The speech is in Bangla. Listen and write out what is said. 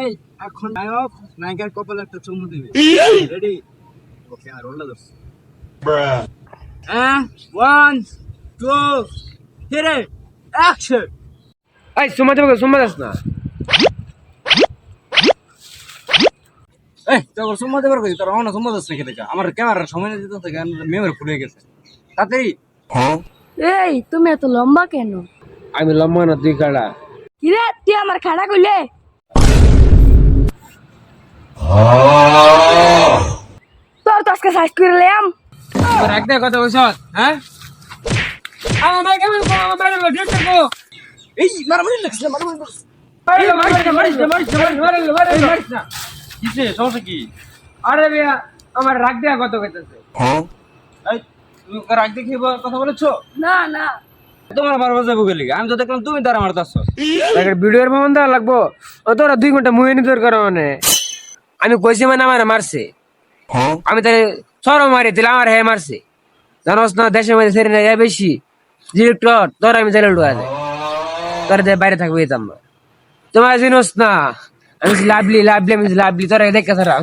এই এখন নায়ক নায়িকার কপালে একটা চুমু দিবে। রেডি ওকে আর রোলটা দোস হ্যাঁ ওয়ান টু থ্রি অ্যাকশন এই সুমা দেবো সুমা দাস না। এই তোর সুম্মা দেবার কই? তোর অন্য সুম্মা দোস রেখে দেখা আমার ক্যামেরার সময় দিতে থেকে মেমোরি ফুলে গেছে। তাতেই এই তুমি এত লম্বা কেন? আমি লম্বা না তুই কাড়া। কিরে তুই আমার খাড়া কইলে তোর তো আজকে সাইজ করে লেম তোর এক কথা কইছ হ্যাঁ? আমার কেমন আমার এই মারামারি লাগছে মারামারি রাগ দেয়া কত রাগ দেখে কথা বলেছ? না না। তোমার বার বাজাবো গেলি আমি তো দেখলাম তুমি তার আমার দাস। তাকে ভিডিওর ভ্রমণ দেওয়া লাগবো। ও তোরা দুই ঘণ্টা মুহে নি তোর কারণে। আমি কইছি মানে আমার মারছে। আমি তাহলে সর মারি দিলাম আমার হ্যাঁ মারছে। জানোস না দেশের মধ্যে সেরে না বেশি। ডিরেক্টর, তোর আমি জেলে ঢুকা আছে তোর বাইরে থাকবে যেতাম না তোমার জিনোস না। আমি লাভলি লাভলি, আমি লাভলি, তোর দেখে তারা